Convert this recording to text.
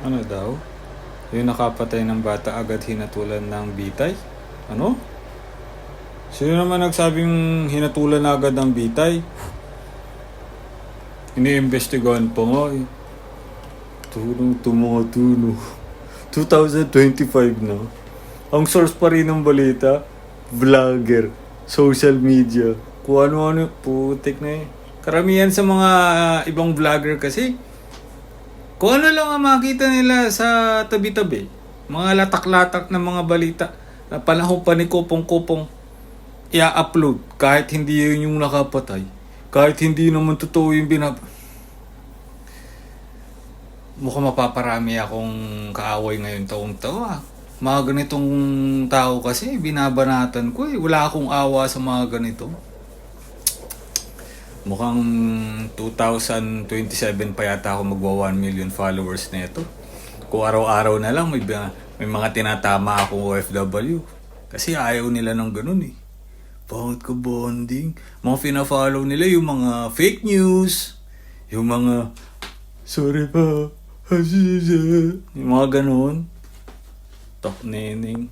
Ano daw? Yung nakapatay ng bata agad hinatulan ng bitay? Ano? Sino naman nagsabing hinatulan na agad ng bitay? Iniimbestigahan pa nga eh. Tulong to mga tuno. 2025 na. Ang source pa rin ng balita, vlogger, social media, kung ano-ano, putik na eh. Karamihan sa mga ah, ibang vlogger kasi, kung ano lang ang makita nila sa tabi-tabi, mga latak-latak na mga balita, na panahon pa ni Kupong-Kupong, i-upload kahit hindi yun yung nakapatay. Kahit hindi naman totoo yung binab... Mukhang mapaparami akong kaaway ngayon taong ah. Mga ganitong tao kasi, binabanatan ko eh. Wala akong awa sa mga ganito. Mukhang 2027 pa yata ako magwa 1 million followers nito. Kung araw-araw na lang may, may mga tinatama akong OFW. Kasi ayaw nila ng ganun eh. Bakit ka bonding? Mga fina-follow nila yung mga fake news. Yung mga, sorry pa, yung mga ganun. Tok neneng.